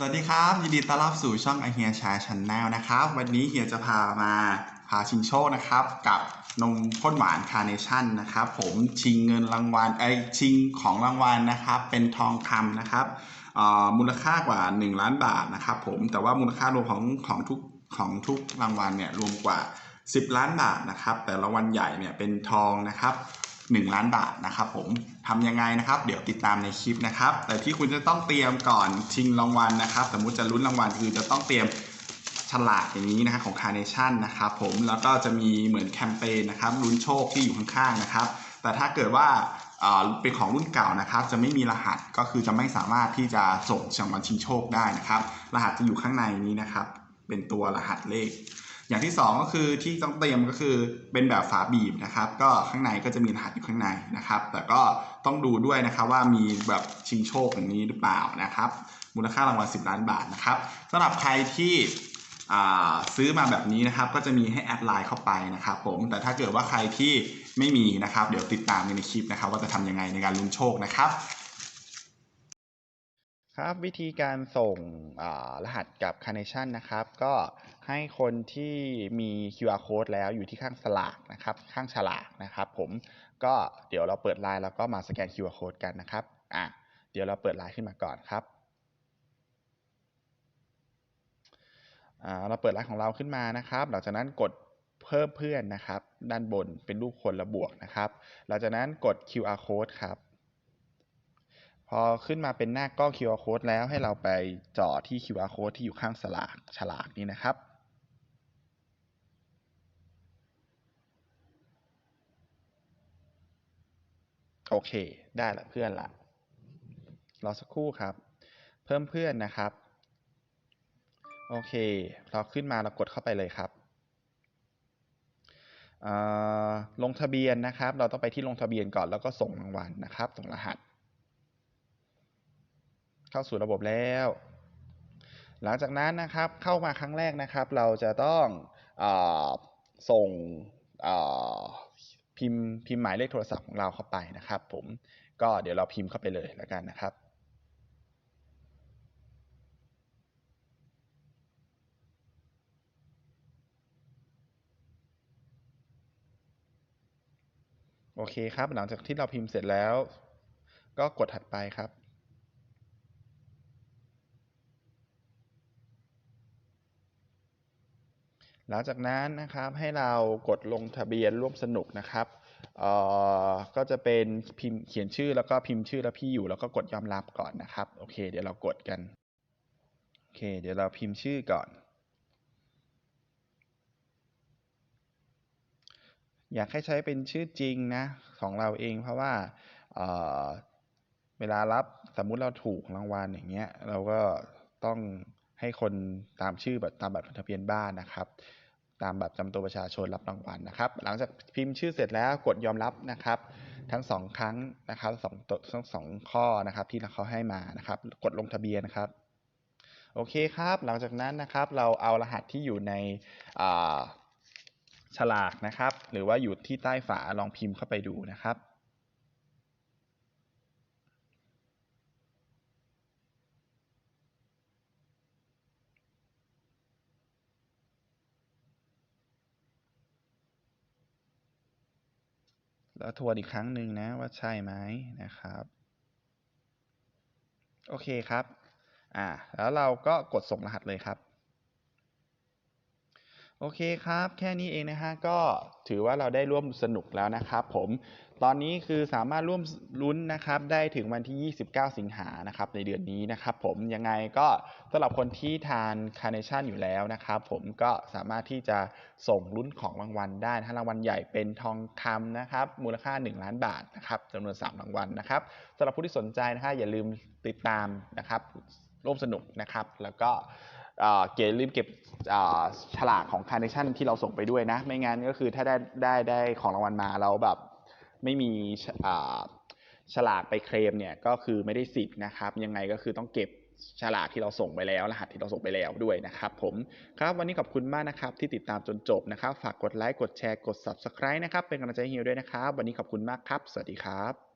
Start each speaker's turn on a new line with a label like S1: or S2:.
S1: สวัสดีครับ ยินดีต้อนรับสู่ช่องไอเฮียชาชันแนลนะครับ วันนี้เฮียจะพามาพาชิงโชคนะครับ กับนมข้นหวานคาร์เนชั่นนะครับ ผมชิงเงินรางวัลไอชิงของรางวัลนะครับ เป็นทองคำนะครับมูลค่ากว่า 1 ล้านบาทนะครับ ผมแต่ว่ามูลค่ารวมของของทุกของทุกรางวัลเนี่ยรวมกว่า 10 ล้านบาทนะครับ แต่รางวัลใหญ่เนี่ยเป็นทองนะครับ 1 ล้านบาทนะครับผมทำยังไงนะครับ เดี๋ยวติดตามในคลิปนะครับ แต่ที่คุณจะต้องเตรียมก่อนชิงรางวัลนะครับ สมมุติจะลุ้นรางวัลคือจะต้องเตรียมฉลากอย่างนี้นะครับของ Carnation นนะครับผมแล้วก็จะมีเหมือนแคมเปญนะครับลุ้นโชคที่อยู่ข้างๆนะครับ แต่ถ้าเกิดว่าเป็นของรุ่นเก่านะครับ จะไม่มีรหัสก็คือจะไม่สามารถที่จะส่งรางวัลชิงโชคได้นะครับ รหัสจะอยู่ข้างในนี้นะครับ เป็นตัวรหัสเลข อย่างที่สองก็คือที่ต้องเตรียมก็คือเป็นแบบฝาบีบนะครับ ก็ข้างในก็จะมีรหัสอยู่ข้างในนะครับ แต่ก็ต้องดูด้วยนะครับว่ามีแบบชิงโชคอย่างนี้หรือเปล่านะครับ มูลค่ารางวัล10 ล้านบาทนะครับสำหรับใครที่ซื้อมาแบบนี้นะครับก็จะมีให้แอดไลน์เข้าไปนะครับผมแต่ถ้าเกิดว่าใครที่ไม่มีนะครับ เดี๋ยวติดตามในคลิปนะครับ ว่าจะทำยังไงในการลุ้นโชคนะครับ
S2: ครับวิธีการส่งรหัสกับ Carnation นะครับ ก็ให้คนที่มี QR code แล้วอยู่ที่ข้างสลากนะครับ ข้างฉลากนะครับ ผมก็เดี๋ยวเราเปิดไลน์แล้วก็มาสแกน QR code กันนะครับอะเดี๋ยวเราเปิดไลน์ขึ้นมาก่อนครับอ่าเราเปิดไลน์ของเราขึ้นมานะครับ หลังจากนั้นกดเพิ่มเพื่อนนะครับ ด้านบนเป็นรูปคนและบวกนะครับ หลังจากนั้นกด QR code ครับ พอขึ้นมาเป็นหน้ากล้อง QR code แล้วให้เราไปจ่อที่ QR code ที่อยู่ข้างสลากฉลากนี้นะครับ โอเค ได้ละเพื่อนละรอสักครู่ครับ เพิ่มเพื่อนนะครับ โอเคเราขึ้นมาเรากดเข้าไปเลยครับอ่อลงทะเบียนนะครับ เราต้องไปที่ลงทะเบียนก่อนแล้วก็ส่งรางวัลนะครับ ส่งรหัส เข้าสู่ระบบแล้ว หลังจากนั้นนะครับเข้ามาครั้งแรกนะครับ เราจะต้องอส่งพิมพ์พิมพ์หมายเลขโทรศัพท์ของเราเข้าไปนะครับ ผมก็เดี๋ยวเราพิมพ์เข้าไปเลยแล้วกันนะครับโอเคครับ หลังจากที่เราพิมพ์เสร็จแล้ว ก็กดถัดไปครับ หลังจากนั้นนะครับให้เรากดลงทะเบียนร่วมสนุกนะครับก็จะเป็นพิมพ์เขียนชื่อแล้วก็พิมพ์ชื่อและพี่อยู่แล้วก็กดยอมรับก่อนนะครับโอเค เดี๋ยวเรากดกันโอเค เดี๋ยวเราพิมพ์ชื่อก่อน อยากให้ใช้เป็นชื่อจริงนะของเราเองเพราะว่าเเวลารับสมมุติเราถูกรางวัลอย่างเงี้ยเราก็ต้อง ให้คนตามชื่อแบบตามบัตรทะเบียนบ้านนะครับ ตามบัตรจำตัวประชาชนรับรางวัลนะครับ หลังจากพิมพ์ชื่อเสร็จแล้วกดยอมรับนะครับ ทั้งสองครั้งนะครับสองตัวทั้งสองข้อนะครับ ที่เขาให้มานะครับ กดลงทะเบียนนะครับโอเคครับ หลังจากนั้นนะครับเราเอารหัสที่อยู่ในฉลากนะครับ หรือว่าอยู่ที่ใต้ฝาลองพิมพ์เข้าไปดูนะครับ แล้วทวนอีกครั้งหนึ่งนะว่าใช่ไหมนะครับ โอเคครับ อ่า แล้วเราก็กดส่งรหัสเลยครับ โอเคครับ แค่นี้เองนะฮะก็ถือว่าเราได้ร่วมสนุกแล้วนะครับผมตอนนี้คือสามารถร่วมลุ้นนะครับได้ถึงวันที่ 29 สิงหานะครับในเดือนนี้นะครับผมยังไงก็สำหรับคนที่ทานคาร์เนชั่นอยู่แล้วนะครับผมก็สามารถที่จะส่งลุ้นของรางวัลได้ถ้ารางวัลใหญ่เป็นทองคำนะครับมูลค่า 1 ล้านบาทนะครับจำนวน 3 รางวัลนะครับสำหรับผู้ที่สนใจนะฮะอย่าลืมติดตามนะครับร่วมสนุกนะครับแล้วก็ เอ่อเก็บลืมเก็บฉลากของคาร์เนชั่นที่เราส่งไปด้วยนะ ไม่งั้นก็คือถ้าได้ได้ได้ของรางวัลมาแล้วแบบไม่มีฉลากไปเคลมเนี่ยก็คือไม่ได้สิทธิ์นะครับ ยังไงก็คือต้องเก็บฉลากที่เราส่งไปแล้ว รหัสที่เราส่งไปแล้วด้วยนะครับผมครับวันนี้ขอบคุณมากนะครับที่ติดตามจนจบนะครับ ฝากกดไลค์กดแชร์กด subscribe นะครับเป็นกำลังใจให้เฮียด้วยนะครับ วันนี้ขอบคุณมากครับ สวัสดีครับ